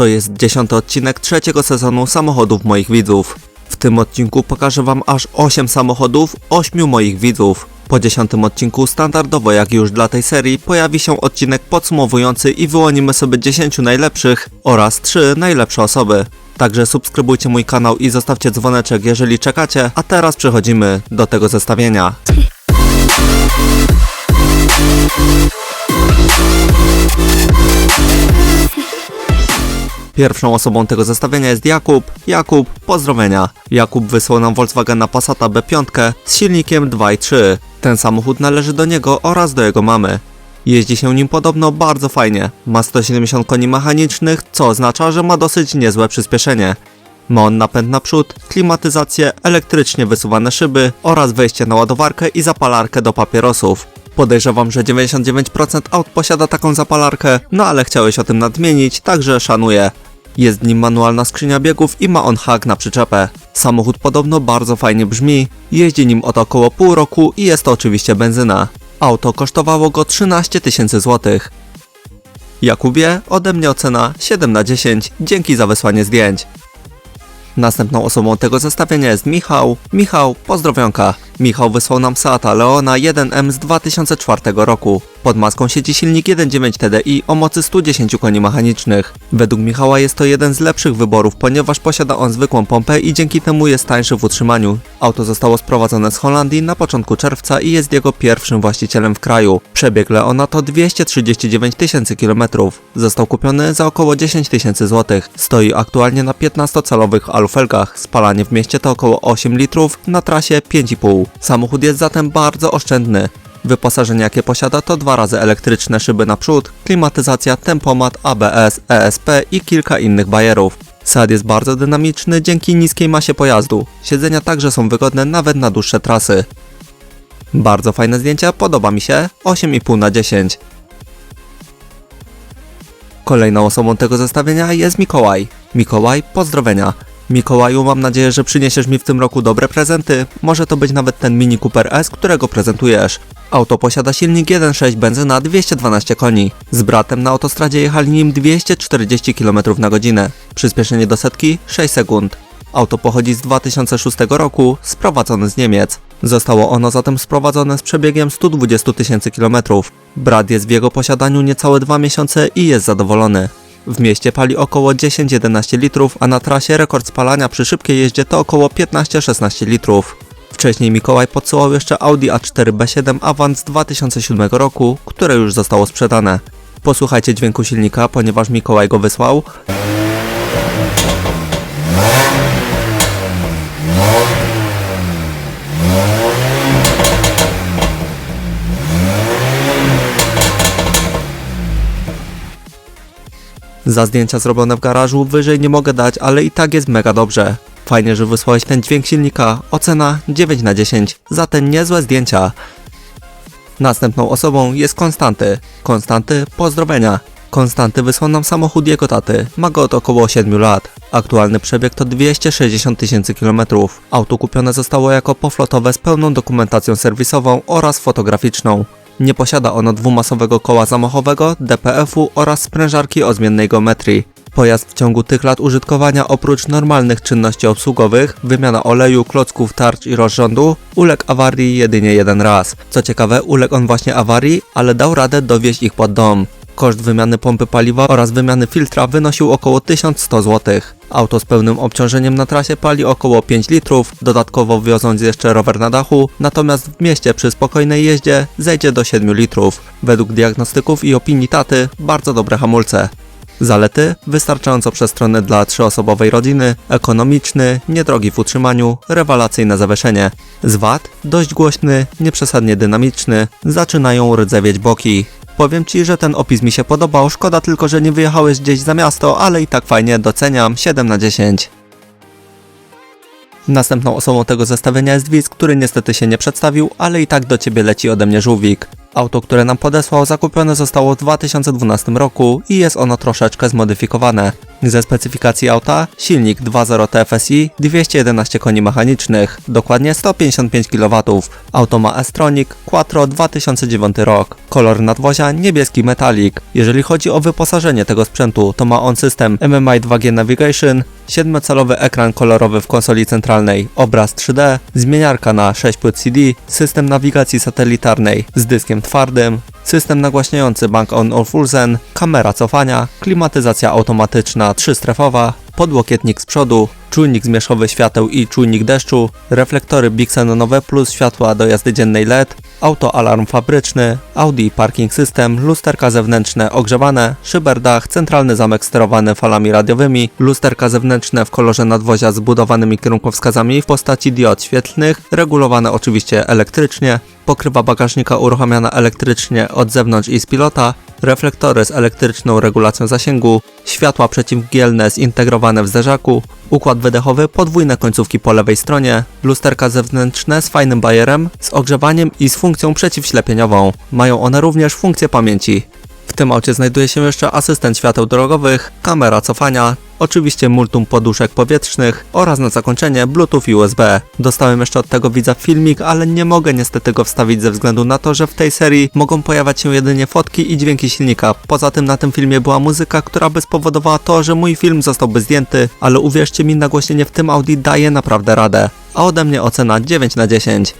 To jest dziesiąty odcinek trzeciego sezonu samochodów moich widzów. W tym odcinku pokażę wam aż 8 samochodów 8 moich widzów. Po dziesiątym odcinku standardowo jak już dla tej serii pojawi się odcinek podsumowujący i wyłonimy sobie 10 najlepszych oraz 3 najlepsze osoby. Także subskrybujcie mój kanał i zostawcie dzwoneczek jeżeli czekacie, a teraz przechodzimy do tego zestawienia. Pierwszą osobą tego zestawienia jest Jakub. Jakub, pozdrowienia. Jakub wysłał nam Volkswagena Passata B5 z silnikiem 2.3. Ten samochód należy do niego oraz do jego mamy. Jeździ się nim podobno bardzo fajnie. Ma 170 koni mechanicznych, co oznacza, że ma dosyć niezłe przyspieszenie. Ma on napęd naprzód, klimatyzację, elektrycznie wysuwane szyby oraz wejście na ładowarkę i zapalarkę do papierosów. Podejrzewam, że 99% aut posiada taką zapalarkę, no ale chciałeś o tym nadmienić, także szanuję. Jest w nim manualna skrzynia biegów i ma on hak na przyczepę. Samochód podobno bardzo fajnie brzmi, jeździ nim od około pół roku i jest to oczywiście benzyna. Auto kosztowało go 13 tysięcy złotych. Jakubie, ode mnie ocena 7 na 10, dzięki za wysłanie zdjęć. Następną osobą tego zestawienia jest Michał. Michał, pozdrowionka. Michał wysłał nam Seata Leona 1M z 2004 roku. Pod maską siedzi silnik 1.9 TDI o mocy 110 koni mechanicznych. Według Michała jest to jeden z lepszych wyborów, ponieważ posiada on zwykłą pompę i dzięki temu jest tańszy w utrzymaniu. Auto zostało sprowadzone z Holandii na początku czerwca i jest jego pierwszym właścicielem w kraju. Przebieg Leona to 239 tysięcy kilometrów. Został kupiony za około 10 tysięcy złotych. Stoi aktualnie na 15-calowych alufelgach. Spalanie w mieście to około 8 litrów, na trasie 5,5. Samochód jest zatem bardzo oszczędny. Wyposażenie jakie posiada to dwa razy elektryczne szyby naprzód, klimatyzacja, tempomat, ABS, ESP i kilka innych bajerów. Sad jest bardzo dynamiczny dzięki niskiej masie pojazdu. Siedzenia także są wygodne nawet na dłuższe trasy. Bardzo fajne zdjęcia, podoba mi się, 8,5 na 10. Kolejną osobą tego zestawienia jest Mikołaj. Mikołaj, pozdrowienia. Mikołaju, mam nadzieję, że przyniesiesz mi w tym roku dobre prezenty. Może to być nawet ten Mini Cooper S, którego prezentujesz. Auto posiada silnik 1.6 benzyna 212 koni. Z bratem na autostradzie jechali nim 240 km na godzinę. Przyspieszenie do setki 6 sekund. Auto pochodzi z 2006 roku, sprowadzone z Niemiec. Zostało ono zatem sprowadzone z przebiegiem 120 tysięcy kilometrów. Brat jest w jego posiadaniu niecałe 2 miesiące i jest zadowolony. W mieście pali około 10-11 litrów, a na trasie rekord spalania przy szybkiej jeździe to około 15-16 litrów. Wcześniej Mikołaj podsyłał jeszcze Audi A4 B7 Avant z 2007 roku, które już zostało sprzedane. Posłuchajcie dźwięku silnika, ponieważ Mikołaj go wysłał. Za zdjęcia zrobione w garażu wyżej nie mogę dać, ale i tak jest mega dobrze. Fajnie, że wysłałeś ten dźwięk silnika. Ocena 9 na 10 za te niezłe zdjęcia. Następną osobą jest Konstanty. Konstanty, pozdrowienia. Konstanty wysłał nam samochód jego taty. Ma go od około 7 lat. Aktualny przebieg to 260 tysięcy kilometrów. Auto kupione zostało jako poflotowe z pełną dokumentacją serwisową oraz fotograficzną. Nie posiada ono dwumasowego koła zamachowego, DPF-u oraz sprężarki o zmiennej geometrii. Pojazd w ciągu tych lat użytkowania oprócz normalnych czynności obsługowych, wymiana oleju, klocków, tarcz i rozrządu, uległ awarii jedynie jeden raz. Co ciekawe, uległ on właśnie awarii, ale dał radę dowieźć ich pod dom. Koszt wymiany pompy paliwa oraz wymiany filtra wynosił około 1100 zł. Auto z pełnym obciążeniem na trasie pali około 5 litrów, dodatkowo wioząc jeszcze rower na dachu, natomiast w mieście przy spokojnej jeździe zejdzie do 7 litrów. Według diagnostyków i opinii taty bardzo dobre hamulce. Zalety wystarczająco przestronny dla trzyosobowej rodziny, ekonomiczny, niedrogi w utrzymaniu, rewelacyjne zawieszenie. Z wad dość głośny, nieprzesadnie dynamiczny, zaczynają rdzewieć boki. Powiem ci, że ten opis mi się podobał, szkoda tylko, że nie wyjechałeś gdzieś za miasto, ale i tak fajnie, doceniam 7 na 10. Następną osobą tego zestawienia jest widz, który niestety się nie przedstawił, ale i tak do ciebie leci ode mnie żółwik. Auto, które nam podesłał, zakupione zostało w 2012 roku i jest ono troszeczkę zmodyfikowane. Ze specyfikacji auta silnik 2.0 TFSI 211 koni mechanicznych, dokładnie 155 kW. Auto ma S-Tronic Quattro 2009 rok. Kolor nadwozia niebieski metalik. Jeżeli chodzi o wyposażenie tego sprzętu, to ma on system MMI 2G Navigation, 7-calowy ekran kolorowy w konsoli centralnej, obraz 3D, zmieniarka na 6 płyt CD, system nawigacji satelitarnej z dyskiem twardym, system nagłaśniający Bank on Olufsen, kamera cofania, klimatyzacja automatyczna trzystrefowa, podłokietnik z przodu, czujnik zmierzchowy świateł i czujnik deszczu, reflektory bixenonowe plus światła do jazdy dziennej LED, autoalarm fabryczny, Audi Parking System, lusterka zewnętrzne ogrzewane, szyberdach, centralny zamek sterowany falami radiowymi, lusterka zewnętrzne w kolorze nadwozia z budowanymi kierunkowskazami w postaci diod świetlnych, regulowane oczywiście elektrycznie, pokrywa bagażnika uruchamiana elektrycznie od zewnątrz i z pilota, reflektory z elektryczną regulacją zasięgu, światła przeciwmgielne zintegrowane w zderzaku, układ wydechowy, podwójne końcówki po lewej stronie, lusterka zewnętrzne z fajnym bajerem, z ogrzewaniem i z funkcją przeciwślepieniową. Mają one również funkcję pamięci. W tym aucie znajduje się jeszcze asystent świateł drogowych, kamera cofania, oczywiście multum poduszek powietrznych oraz na zakończenie Bluetooth USB. Dostałem jeszcze od tego widza filmik, ale nie mogę niestety go wstawić ze względu na to, że w tej serii mogą pojawiać się jedynie fotki i dźwięki silnika. Poza tym na tym filmie była muzyka, która by spowodowała to, że mój film zostałby zdjęty, ale uwierzcie mi, nagłośnienie w tym Audi daje naprawdę radę. A ode mnie ocena 9 na 10.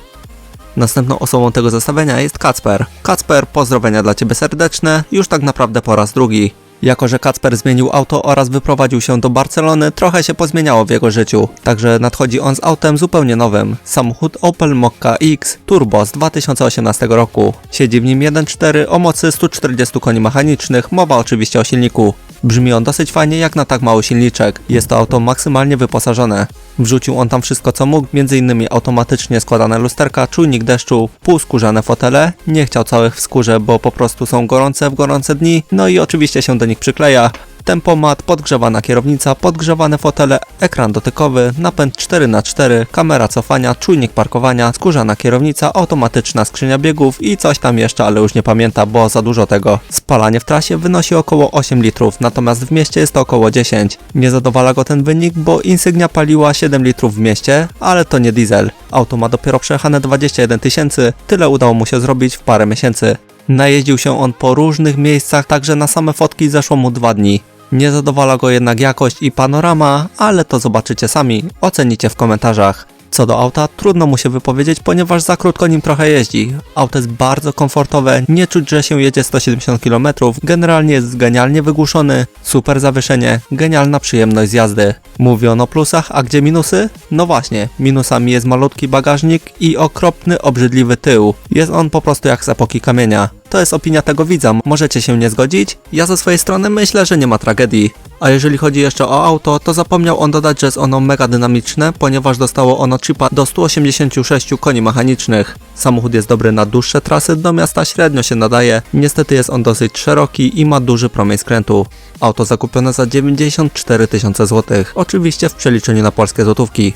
Następną osobą tego zestawienia jest Kacper. Kacper, pozdrowienia dla Ciebie serdeczne, już tak naprawdę po raz drugi. Jako, że Kacper zmienił auto oraz wyprowadził się do Barcelony, trochę się pozmieniało w jego życiu. Także nadchodzi on z autem zupełnie nowym. Samochód Opel Mokka X Turbo z 2018 roku. Siedzi w nim 1.4 o mocy 140 koni mechanicznych, mowa oczywiście o silniku. Brzmi on dosyć fajnie jak na tak mały silniczek. Jest to auto maksymalnie wyposażone. Wrzucił on tam wszystko co mógł, m.in. automatycznie składane lusterka, czujnik deszczu, półskórzane fotele. Nie chciał całych w skórze, bo po prostu są gorące w gorące dni. No i oczywiście się do nich przykleja. Tempomat, podgrzewana kierownica, podgrzewane fotele, ekran dotykowy, napęd 4x4, kamera cofania, czujnik parkowania, skórzana kierownica, automatyczna skrzynia biegów i coś tam jeszcze, ale już nie pamięta, bo za dużo tego. Spalanie w trasie wynosi około 8 litrów, natomiast w mieście jest to około 10. Nie zadowala go ten wynik, bo Insignia paliła 7 litrów w mieście, ale to nie diesel. Auto ma dopiero przejechane 21 tysięcy, tyle udało mu się zrobić w parę miesięcy. Najeździł się on po różnych miejscach, także na same fotki zeszło mu dwa dni. Nie zadowala go jednak jakość i panorama, ale to zobaczycie sami, ocenicie w komentarzach. Co do auta, trudno mu się wypowiedzieć, ponieważ za krótko nim trochę jeździ. Auto jest bardzo komfortowe, nie czuć, że się jedzie 170 km, generalnie jest genialnie wygłuszony, super zawieszenie, genialna przyjemność z jazdy. Mówiono o plusach, a gdzie minusy? No właśnie, minusami jest malutki bagażnik i okropny, obrzydliwy tył. Jest on po prostu jak z epoki kamienia. To jest opinia tego widza, możecie się nie zgodzić? Ja ze swojej strony myślę, że nie ma tragedii. A jeżeli chodzi jeszcze o auto, to zapomniał on dodać, że jest ono mega dynamiczne, ponieważ dostało ono chipa do 186 koni mechanicznych. Samochód jest dobry na dłuższe trasy, do miasta średnio się nadaje, niestety jest on dosyć szeroki i ma duży promień skrętu. Auto zakupione za 94 tysiące złotych, oczywiście w przeliczeniu na polskie złotówki.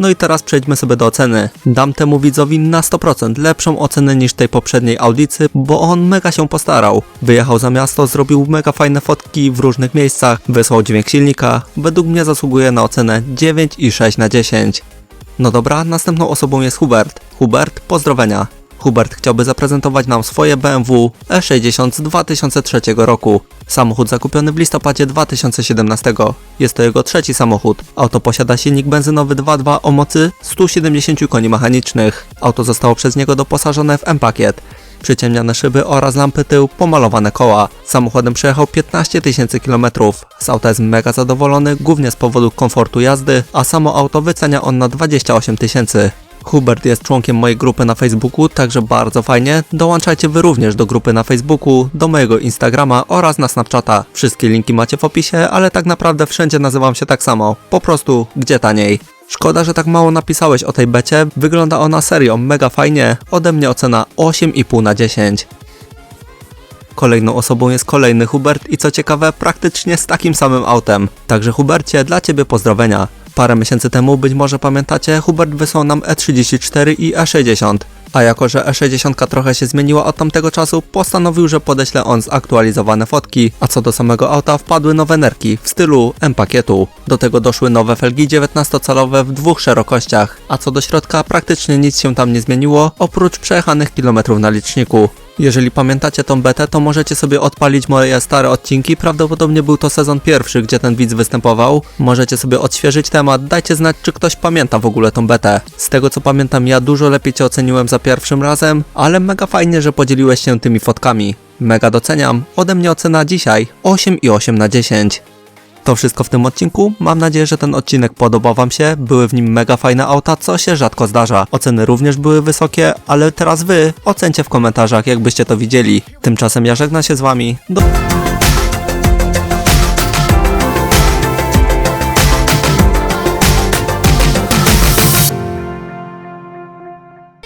No i teraz przejdźmy sobie do oceny. Dam temu widzowi na 100% lepszą ocenę niż tej poprzedniej audycji, bo on mega się postarał. Wyjechał za miasto, zrobił mega fajne fotki w różnych miejscach, wysłał dźwięk silnika. Według mnie zasługuje na ocenę 9,6 na 10. No dobra, następną osobą jest Hubert. Hubert, pozdrowienia. Hubert chciałby zaprezentować nam swoje BMW E60 z 2003 roku. Samochód zakupiony w listopadzie 2017. Jest to jego trzeci samochód. Auto posiada silnik benzynowy 2.2 o mocy 170 koni mechanicznych. Auto zostało przez niego doposażone w M-pakiet. Przyciemniane szyby oraz lampy tył, pomalowane koła. Samochodem przejechał 15 tysięcy kilometrów. Z auta jest mega zadowolony, głównie z powodu komfortu jazdy, a samo auto wycenia on na 28 tysięcy. Hubert jest członkiem mojej grupy na Facebooku, także bardzo fajnie. Dołączajcie wy również do grupy na Facebooku, do mojego Instagrama oraz na Snapchata. Wszystkie linki macie w opisie, ale tak naprawdę wszędzie nazywam się tak samo. Po prostu, gdzie taniej. Szkoda, że tak mało napisałeś o tej becie. Wygląda ona serio mega fajnie. Ode mnie ocena 8,5 na 10. Kolejną osobą jest kolejny Hubert i co ciekawe, praktycznie z takim samym autem. Także Hubercie, dla Ciebie pozdrowienia. Parę miesięcy temu, być może pamiętacie, Hubert wysłał nam E34 i E60. A jako, że E60 trochę się zmieniła od tamtego czasu, postanowił, że podeśle on zaktualizowane fotki, a co do samego auta wpadły nowe nerki w stylu M-pakietu. Do tego doszły nowe felgi 19-calowe w dwóch szerokościach, a co do środka praktycznie nic się tam nie zmieniło, oprócz przejechanych kilometrów na liczniku. Jeżeli pamiętacie tą betę, to możecie sobie odpalić moje stare odcinki. Prawdopodobnie był to sezon pierwszy, gdzie ten widz występował. Możecie sobie odświeżyć temat, dajcie znać, czy ktoś pamięta w ogóle tą betę. Z tego co pamiętam, ja dużo lepiej cię oceniłem za pierwszym razem, ale mega fajnie, że podzieliłeś się tymi fotkami. Mega doceniam. Ode mnie ocena dzisiaj 8,8 na 10. To wszystko w tym odcinku. Mam nadzieję, że ten odcinek podobał Wam się. Były w nim mega fajne auta, co się rzadko zdarza. Oceny również były wysokie, ale teraz Wy ocencie w komentarzach, jakbyście to widzieli. Tymczasem ja żegnam się z Wami. Do...